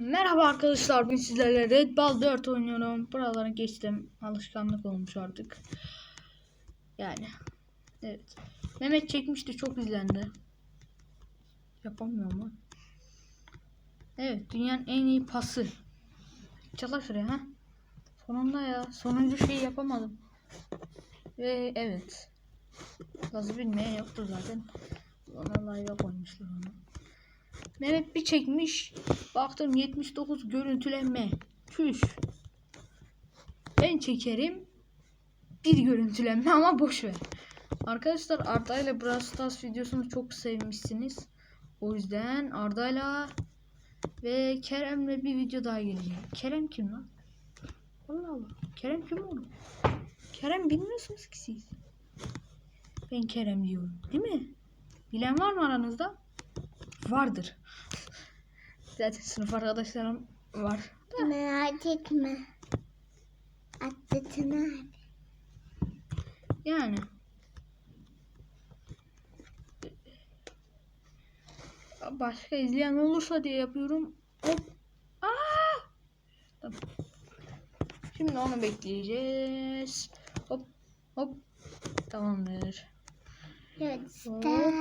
Merhaba arkadaşlar bugün sizlerle Red Ball 4 oynuyorum. Buraları geçtim. Alışkanlık olmuş artık. Yani. Evet. Mehmet çekmişti çok izlendi. Yapamıyor mu? Evet dünyanın en iyi pası. Çala şuraya ha. Sonunda ya. Sonuncu şeyi yapamadım. Ve evet. Gazı bilmeyen yoktu zaten. Ona live'a koymuşlar onu. Mehmet bir çekmiş. Baktım 79 görüntülenme. Tüş. Ben çekerim. Bir görüntülenme ama boş ver. Arkadaşlar Arda ile Brawl videosunu çok sevmişsiniz. O yüzden Arda'yla ve Kerem'le bir video daha gelecek. Kerem kim lan? Allah Allah. Kerem kim oğlum? Kerem bilmiyorsunuz ki siz. Ben Kerem diyorum. Değil mi? Bilen var mı aranızda? Vardır. Zaten sınıf arkadaşlarım var. Merak etme. Atletini abi. Yani. Başka izleyen olursa diye yapıyorum. Hop. Aa! Tamam. Şimdi onu bekleyeceğiz. Hop. Hop. Tamamdır. Göster.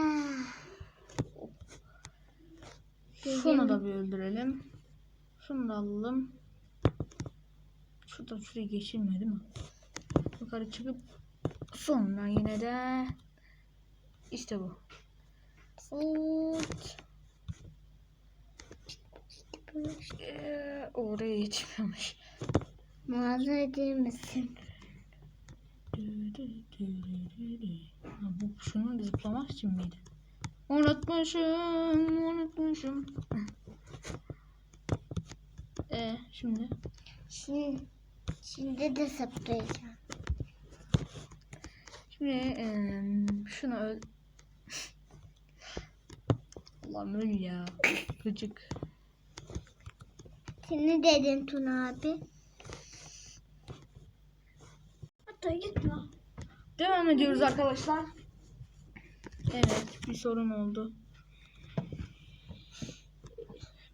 Şunu da bir öldürelim. Şunu da alalım. Şuradan şuraya geçilmiyor değil mi? Yukarı çıkıp sonra yine de işte bu. Ut. Ee, oraya geçmiyormuş. Mağaza değil misin? Ha, bu şunu zıplamak için miydi? Unutmuşum, unutmuşum. Ee, şimdi Şimdi, şimdi de saplayacağım. Şimdi eee şunu öl... Allah'ım öl ya. Gıcık. Seni dedin Tuna abi. Hatta gitme. Devam ediyoruz arkadaşlar. Evet bir sorun oldu.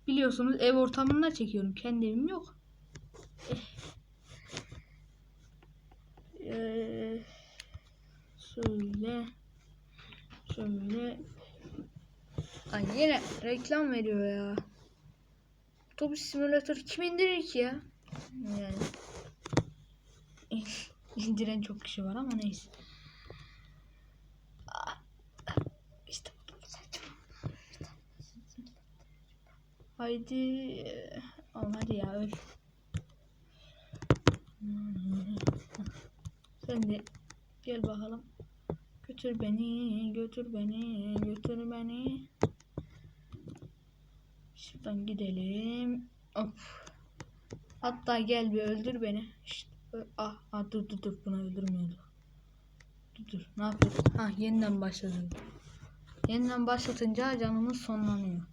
Biliyorsunuz ev ortamında çekiyorum. Kendi evim yok. Ee, şöyle şöyle Ay yine reklam veriyor ya. Otobüs simülatörü kim indirir ki ya? Yani. İndiren çok kişi var ama neyse. İşte bu da saçma. Haydi. Al hadi ya öl. Sen de gel bakalım. Götür beni, götür beni, götür beni. Şuradan gidelim. Hop. Hatta gel bir öldür beni. İşte, ah, ah dur dur dur bunu öldürmüyordu. Dur dur ne yapıyorsun? Ha yeniden başladım. Yeniden başlatınca canımız sonlanıyor.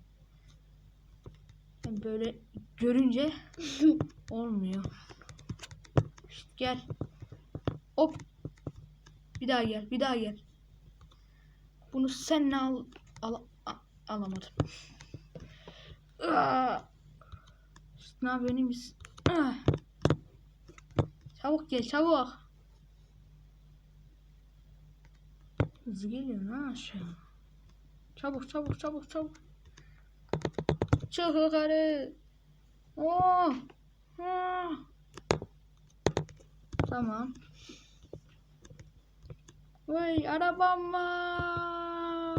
Böyle görünce olmuyor. İşte gel. Hop. Bir daha gel, bir daha gel. Bunu sen ne al, al a- alamadım. Aa! İşte ne yapıyorsun misin? Ah! Çabuk gel, çabuk. Hızlı geliyor ha aşağı. Çabuk, çabuk, çabuk, çabuk. Çık yukarı. Oh. Ah. Tamam. Vay arabam var.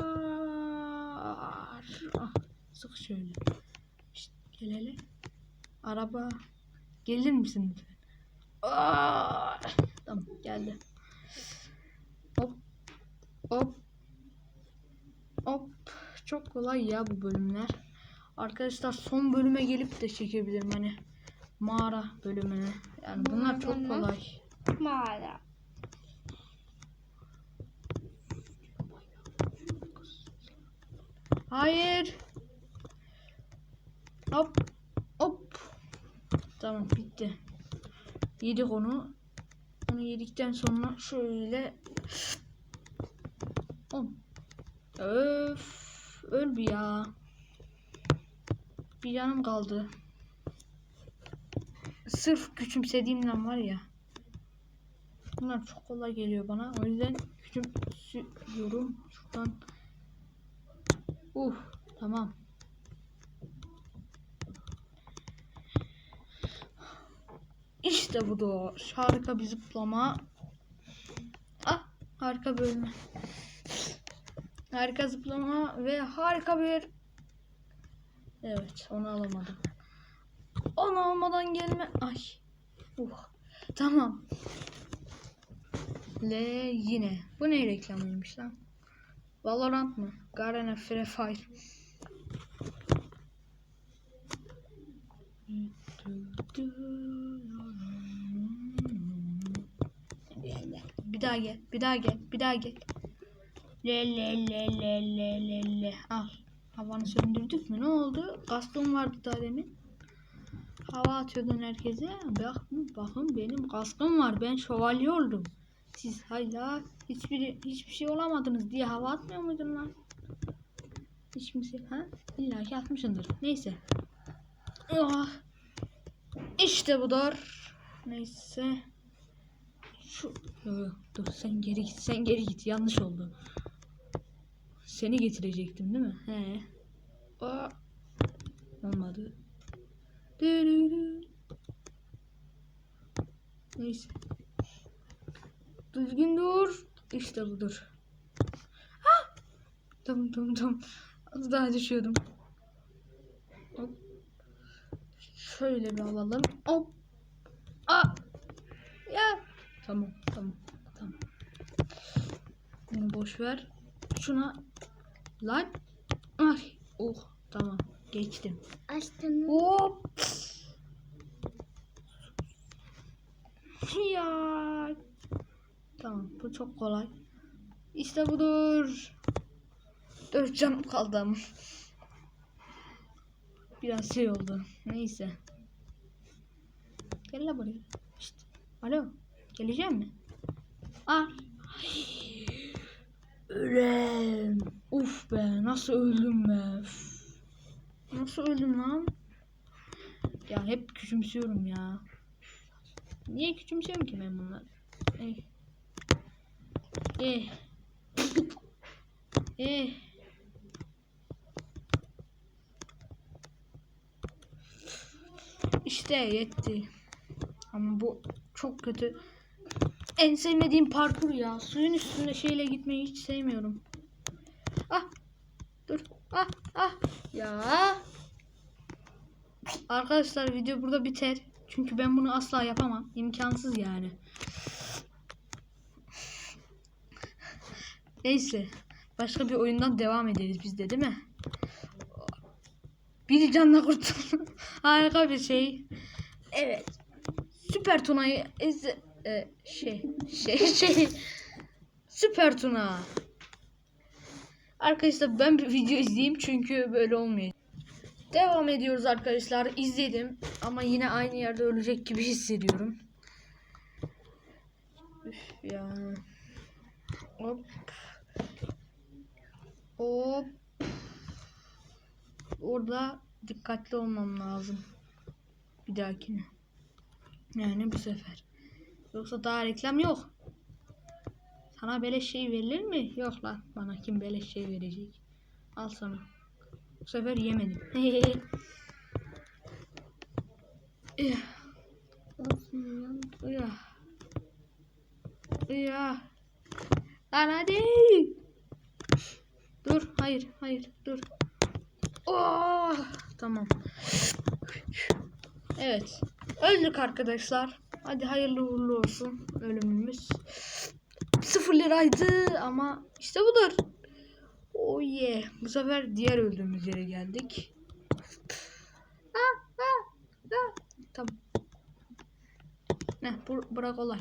Ah, gel hele. Araba. Gelir misin lütfen? Ah, geldi. Hop. Hop. Hop. Çok kolay ya bu bölümler. Arkadaşlar son bölüme gelip de çekebilirim hani. Mağara bölümüne. Yani bunlar çok kolay. Mağara. Hayır. Hop. Hop. Tamam bitti. Yedik onu. Onu yedikten sonra şöyle. On. Öf. Öl bir ya. Bir canım kaldı. sırf küçümsediğimden var ya. Bunlar çok kolay geliyor bana. O yüzden küçümsüyorum. Şuradan. Uh tamam. İşte bu da harika bir zıplama. Ah harika bölme. Harika zıplama ve harika bir Evet onu alamadım. Onu almadan gelme. Ay. Uh. Tamam. Le yine. Bu ne reklamıymış lan? Valorant mı? Garena Free Fire. Bir daha gel. Bir daha gel. Bir daha gel. Le le le le le le le. Al. Havanı söndürdük mü? Ne oldu? Kaskım vardı daha demin. Hava atıyordun herkese. Bakın, bakın benim kaskım var. Ben şövalye oldum. Siz hala hiçbir hiçbir şey olamadınız diye hava atmıyor muydun lan? Hiç kimse ha? İlla ki atmışsındır. Neyse. Ah. İşte budur. Neyse. Şu dur sen geri git. Sen geri git. Yanlış oldu. Seni getirecektim değil mi? He. Aa. Olmadı. Neyse. Düzgün dur. İşte budur. Ha! Tamam tamam tamam. Az daha düşüyordum. Hop. Şöyle bir alalım. Hop. Aa. Ya. Tamam tamam tamam. Bunu boş ver. Şuna lan. Ay. Oh tamam geçtim. Açtım. Hop. Ya. Tamam bu çok kolay. İşte budur. Dört canım kaldı ama. Biraz şey oldu. Neyse. Gel la buraya. İşte. Alo. Geleceğim mi? Al. Ölem. Uf be. Nasıl öldüm be. Nasıl öldüm lan? Ya hep küçümsüyorum ya. Niye küçümsüyorum ki ben bunları? Eh. Eh. Eh. İşte yetti. Ama bu çok kötü. En sevmediğim parkur ya. Suyun üstünde şeyle gitmeyi hiç sevmiyorum. Ah. Dur. Ah ah. Ya. Arkadaşlar video burada biter. Çünkü ben bunu asla yapamam. İmkansız yani. Neyse. Başka bir oyundan devam ederiz biz de değil mi? Bir canla kurtuldum. Harika bir şey. Evet. Süper Tuna'yı e, şey şey şey Süper Tuna. Arkadaşlar ben bir video izleyeyim çünkü böyle olmuyor. Devam ediyoruz arkadaşlar. İzledim ama yine aynı yerde ölecek gibi hissediyorum. Üf ya. Hop. Hop. Orada dikkatli olmam lazım. Bir dahakine. Yani bu sefer. Yoksa daha reklam yok. Sana beleş şey verilir mi? Yok lan. Bana kim beleş şey verecek? Al sana. Bu sefer yemedim. Ya. Ya. Lan hadi. Dur. Hayır. Hayır. Dur. Oh, tamam. Evet. Öldük arkadaşlar. Hadi hayırlı uğurlu olsun ölümümüz. Sıfır liraydı ama işte budur. Oh yeah. Bu sefer diğer öldüğümüz yere geldik. Ah, ah, ah. Tamam. Ne bu, bura kolay.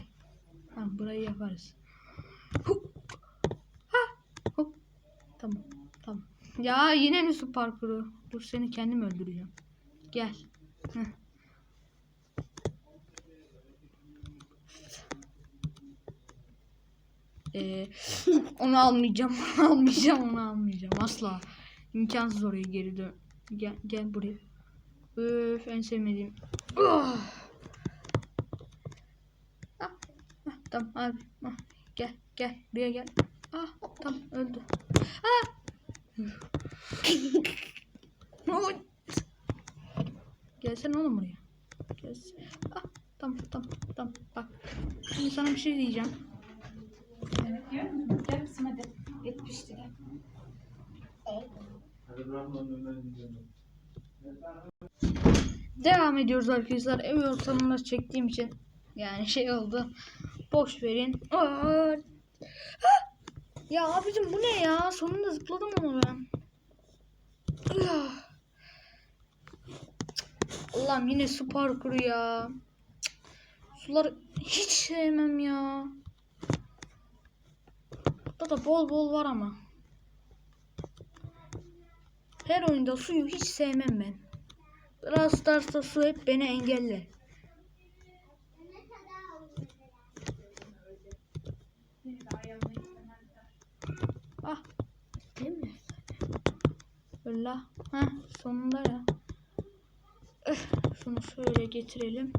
Tamam burayı yaparız. Hup. Ha. Hop. Tamam. Tamam. Ya yine mi su parkuru? Dur seni kendim öldüreceğim. Gel. Heh. Ee, onu almayacağım, onu almayacağım, onu almayacağım. Asla. İmkansız oraya geri dön. Gel, gel buraya. Öf en sevmediğim. Ah! Tamam abi. Ah, gel gel buraya gel. Ah tamam öldü. Ah. Gelsene oğlum buraya. Gelsin. Ah tamam tamam tamam bak. Şimdi sana bir şey diyeceğim. Devam ediyoruz arkadaşlar. Ev ortamında çektiğim için yani şey oldu. Boş verin. Ya abicim bu ne ya? Sonunda zıpladım ama ben. Ah! Allah'ım yine su parkuru ya. Cık. Suları hiç sevmem ya. Burada da bol bol var ama. Her oyunda suyu hiç sevmem ben. Brawl Stars'ta su hep beni engeller. Ah. Değil? Öyle. Heh, sonunda ya. Öh, şunu şöyle getirelim.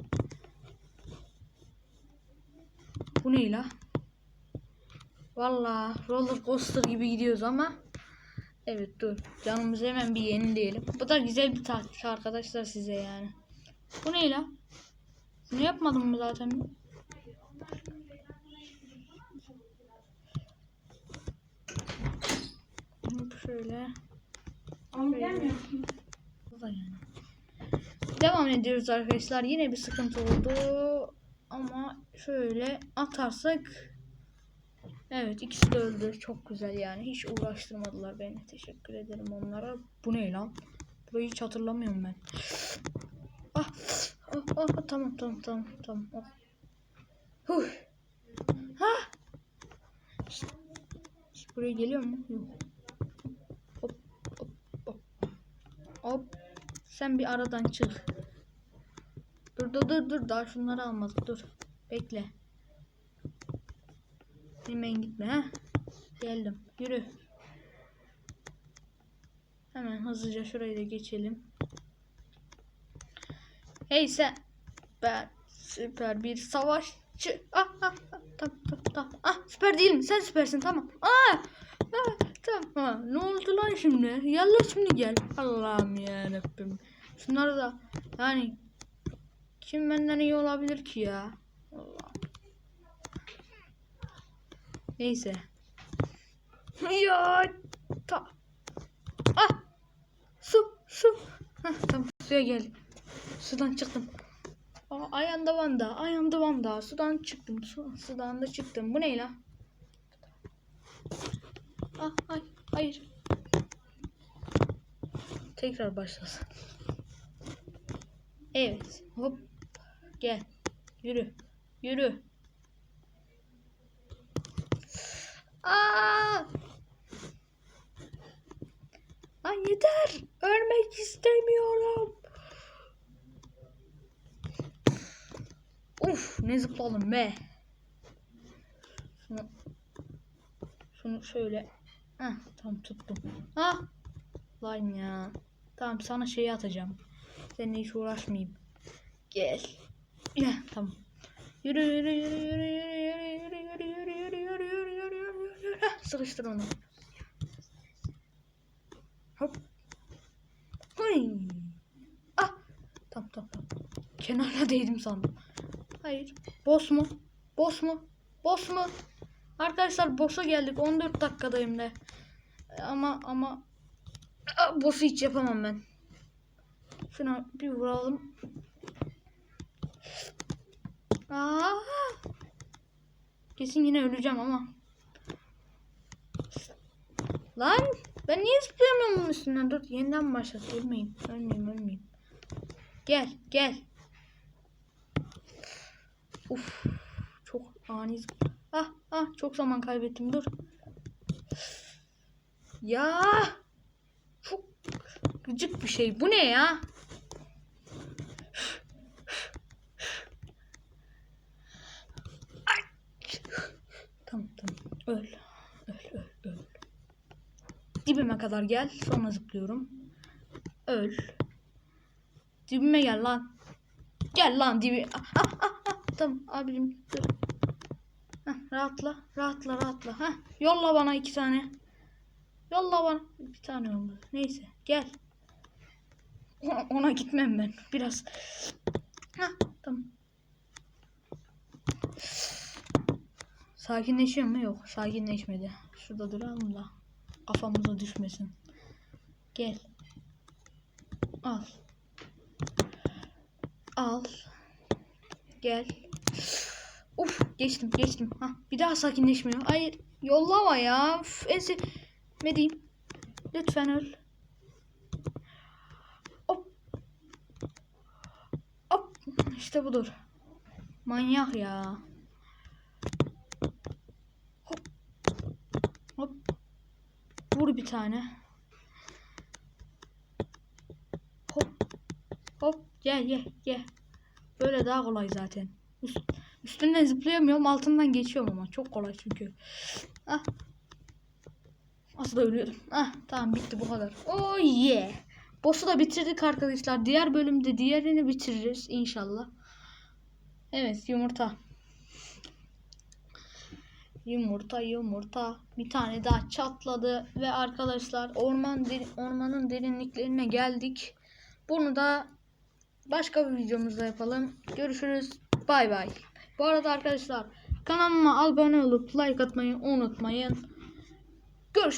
Bu ne la? Valla roller coaster gibi gidiyoruz ama Evet dur. Canımızı hemen bir yenileyelim. Bu da güzel bir taktik arkadaşlar size yani. Bu ne la? Bunu yapmadım mı zaten? Şöyle. Yani. Devam ediyoruz arkadaşlar. Yine bir sıkıntı oldu. Ama şöyle atarsak Evet ikisi de öldü. Çok güzel yani. Hiç uğraştırmadılar beni. Teşekkür ederim onlara. Bu ne lan? Burayı hiç hatırlamıyorum ben. Ah, ah, ah, tamam tamam tamam tamam. Oh. Huh. Ha. Şşt, Buraya geliyor mu? Yok. Hop hop hop. Hop. Sen bir aradan çık. Dur dur dur dur. Daha şunları almadık. Dur. Bekle. Hemen gitme ha. Geldim. Yürü. Hemen hızlıca şurayı da geçelim. Hey sen. Ben süper bir savaşçı. Ah, ah, ah, tamam tamam tamam. Ah süper değilim. Sen süpersin tamam. Ah, ah tamam. Ha, ne oldu lan şimdi? Yallah şimdi gel. Allah'ım ya Rabbim. Şunları da yani kim benden iyi olabilir ki ya? Neyse. Ya ta. Ah. Su su. Heh, tamam suya gel. Sudan çıktım. Aa, ayağında vanda, ayağında vanda. Sudan çıktım. Su, sudan da çıktım. Bu ne la? Ah, ay, hayır. Tekrar başlasın. Evet. Hop. Gel. Yürü. Yürü. Aa! Lan yeter. Ölmek istemiyorum. Uf ne zıpladım be. Şunu, şunu şöyle. Heh, tam tuttum. Ah. Lan ya. Tamam sana şeyi atacağım. Seninle hiç uğraşmayayım. Gel. Gel tamam. Yürü yürü yürü yürü Sıkıştır onu. Hop. Hıy. Ah. Tamam tamam tamam. Kenara değdim sandım. Hayır. Boss mu? Boss mu? Boss mu? Arkadaşlar boss'a geldik. 14 dakikadayım da. Ama ama boss'u hiç yapamam ben. Şuna bir vuralım. Aa! Kesin yine öleceğim ama. Lan ben niye zıplayamıyorum bunun üstünden? Dur yeniden başlat. Ölmeyeyim. Ölmeyeyim ölmeyeyim. Gel gel. Uf. Çok ani Ah ah çok zaman kaybettim dur. Ya. Çok gıcık bir şey. Bu ne ya? Ay. Tamam tamam. Öl. Öl öl öl. Dibime kadar gel. Sonra zıplıyorum. Öl. Dibime gel lan. Gel lan dibi. Ah, ah, ah, ah. Tamam abicim dur. Heh, rahatla. Rahatla rahatla. Heh, yolla bana iki tane. Yolla bana. Bir tane oldu. Neyse gel. Ona, ona gitmem ben. Biraz. Heh, tamam. Sakinleşiyor mu? Yok. Sakinleşmedi. Şurada duralım da. Kafamıza düşmesin. Gel. Al. Al. Gel. Uf geçtim geçtim. Ha, bir daha sakinleşmiyor. Hayır yollama ya. Üf, en sevmediğim. Lütfen öl. Hop. Hop. İşte budur. Manyak ya. Hop. Hop. Vur bir tane. Hop. Hop. Gel gel gel. Böyle daha kolay zaten. Üst, üstünden zıplayamıyorum altından geçiyorum ama çok kolay çünkü. Ah. Aslında ölüyordum. Ah tamam bitti bu kadar. Oh yeah. Boss'u da bitirdik arkadaşlar. Diğer bölümde diğerini bitiririz inşallah. Evet yumurta. Yumurta yumurta. Bir tane daha çatladı ve arkadaşlar orman ormanın derinliklerine geldik. Bunu da başka bir videomuzda yapalım. Görüşürüz. Bay bay. Bu arada arkadaşlar kanalıma abone olup like atmayı unutmayın. Görüşürüz.